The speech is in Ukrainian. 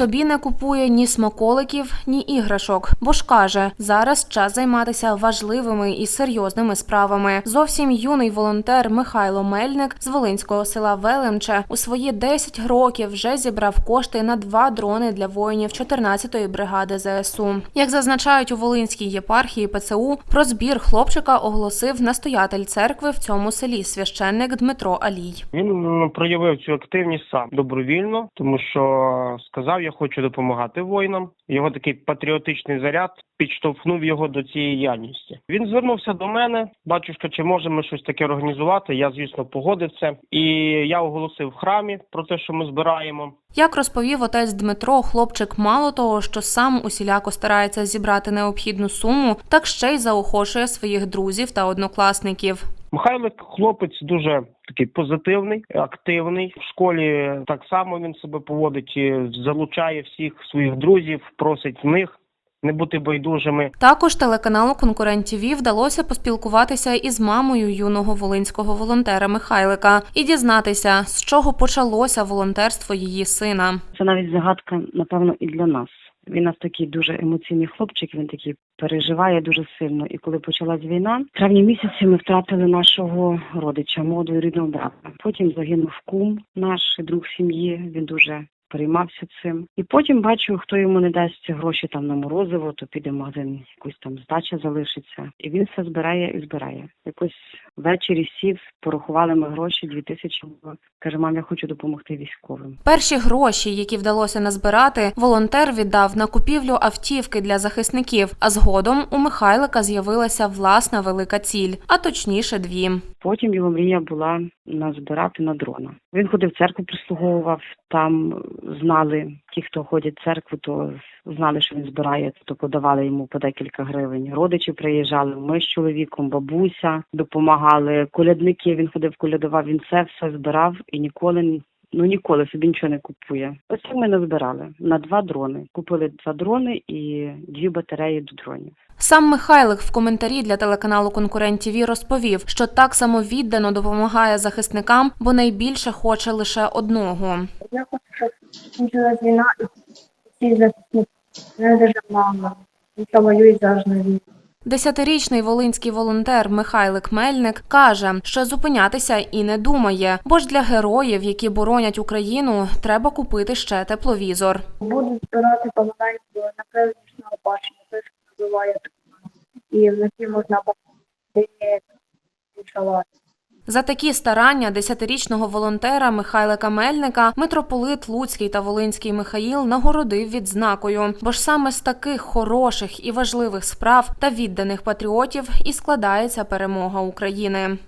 Собі не купує ні смаколиків, ні іграшок, бо ж каже, зараз час займатися важливими і серйозними справами. Зовсім юний волонтер Михайло Мельник з Волинського села Велемче у свої 10 років вже зібрав кошти на два дрони для воїнів 14-ї бригади ЗСУ. Як зазначають у Волинській єпархії ПЦУ, про збір хлопчика оголосив настоятель церкви в цьому селі священник Дмитро Алій. Він ну, проявив цю активність сам добровільно, тому що сказав, я хочу допомагати воїнам. Його такий патріотичний заряд підштовхнув його до цієї діяльності. Він звернувся до мене, батюшка, чи можемо щось таке організувати. Я, звісно, погодив це. І я оголосив в храмі про те, що ми збираємо. Як розповів отець Дмитро, хлопчик мало того, що сам усіляко старається зібрати необхідну суму, так ще й заохочує своїх друзів та однокласників. Михайлик хлопець дуже такий позитивний, активний. В школі так само він себе поводить, і залучає всіх своїх друзів, просить в них не бути байдужими. Також телеканалу Конкурент ТІВІ вдалося поспілкуватися із мамою юного волинського волонтера Михайлика і дізнатися, з чого почалося волонтерство її сина. Це навіть загадка, напевно, і для нас. Він у нас такий дуже емоційний хлопчик, він такий переживає дуже сильно. І коли почалась війна, в травні місяці ми втратили нашого родича, молодого рідного брата. Потім загинув кум, наш друг сім'ї. Він дуже переймався цим. І потім бачу, хто йому не дасть гроші там на морозиво, то піде в магазин, якусь там здача залишиться. І він все збирає і збирає. Якось ввечері сів, порахували ми гроші, дві тисячі. Каже, мам, я хочу допомогти військовим. Перші гроші, які вдалося назбирати, волонтер віддав на купівлю автівки для захисників. А згодом у Михайлика з'явилася власна велика ціль, а точніше дві. Потім його мрія була назбирати на дрона. Він ходив в церкву, прислуговував. Там знали ті, хто ходять в церкву, то знали, що він збирає, то подавали йому по декілька гривень. Родичі приїжджали. Ми з чоловіком, бабуся допомагали. Колядники він ходив, колядував. Він це все збирав і ніколи. Ну ніколи собі нічого не купує. Ось так ми назбирали на два дрони. Купили два дрони і дві батареї до дронів. Сам Михайлик в коментарі для телеканалу Конкурент ТІВІ розповів, що так само віддано допомагає захисникам, бо найбільше хоче лише одного. Я хочу, щоб війна і всі захисники, не державна, яка воює зараз на війні. Десятирічний волинський волонтер Михайлик Мельник каже, що зупинятися і не думає, бо ж для героїв, які боронять Україну, треба купити ще тепловізор. Буду збирати помаленьку на певнішнього бачення, те, що називає і вночі можна бачити шалати. За такі старання десятирічного волонтера Михайла Камельника митрополит Луцький та Волинський Михаїл нагородив відзнакою, бо ж саме з таких хороших і важливих справ та відданих патріотів і складається перемога України.